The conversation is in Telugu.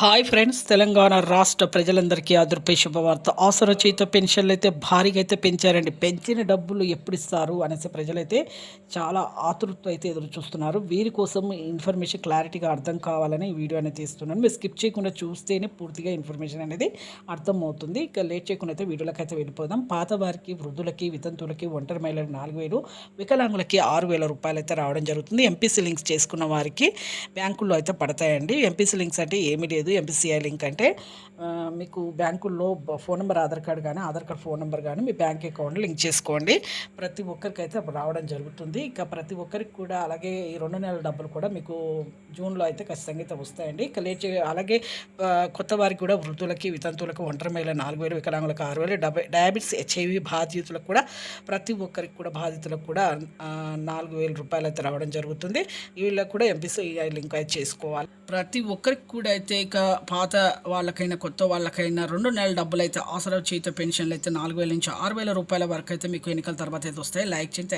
హాయ్ ఫ్రెండ్స్ తెలంగాణ రాష్ట్ర ప్రజలందరికీ అదృపే శుభవార్త. ఆసర చేత పెన్షన్లు అయితే భారీగా అయితే పెంచారండి. పెంచిన డబ్బులు ఎప్పుడు ఇస్తారు అనేసి ప్రజలైతే చాలా ఆతృత అయితే ఎదురు చూస్తున్నారు. వీరి కోసం ఇన్ఫర్మేషన్ క్లారిటీగా అర్థం కావాలని ఈ వీడియో అనేది తీస్తున్నాను. మీరు స్కిప్ చేయకుండా చూస్తేనే పూర్తిగా ఇన్ఫర్మేషన్ అనేది అర్థమవుతుంది. ఇక లేట్ చేయకుండా అయితే వీడియోలోకి అయితే వెళ్ళిపోదాం. పాత వారికి వృద్ధులకి వితంతువులకి ఒంటరి మహిళలకు నాలుగు వేలు వికలాంగులకి ఆరు వేల రూపాయలు అయితే రావడం జరుగుతుంది. ఎంపీసీ లింక్స్ చేసుకున్న వారికి బ్యాంకుల్లో అయితే పడతాయండి. ఎంపీసీ లింక్స్ అంటే ఏమీ లేదు. ఎంపీసీఐ లింక్ అంటే మీకు బ్యాంకుల్లో ఫోన్ నెంబర్ ఆధార్ కార్డు కానీ ఆధార్ కార్డ్ ఫోన్ నెంబర్ కానీ మీ బ్యాంక్ అకౌంట్ లింక్ చేసుకోండి. ప్రతి ఒక్కరికి అయితే రావడం జరుగుతుంది. ఇక ప్రతి ఒక్కరికి కూడా అలాగే ఈ రెండు నెలల డబ్బులు కూడా మీకు జూన్లో అయితే ఖచ్చితంగా అయితే వస్తాయండి. ఇక లేట్ అలాగే కొత్త వారికి కూడా వృద్ధులకి వితంతువులకు ఒంటరి మహిళ నాలుగు వేలు వికలాంగులకు ఆరు వేలు డబై డయాబెటీస్ హెచ్ఐవి బాధితులకు కూడా ప్రతి ఒక్కరికి కూడా బాధితులకు కూడా నాలుగు వేల రూపాయలు అయితే రావడం జరుగుతుంది. వీళ్ళకి కూడా ఎంపీసీ లింక్ అయితే చేసుకోవాలి. ప్రతి ఒక్కరికి కూడా అయితే ఇక పాత వాళ్ళకైనా కొత్త వాళ్ళకైనా రెండు నెలల డబ్బులు అయితే ఆసరా చేత పెన్షన్లు అయితే నాలుగు వేల నుంచి ఆరు వేల రూపాయల వరకు అయితే మీకు ఎన్నికల తర్వాత అయితే వస్తాయి. లైక్ చేయండి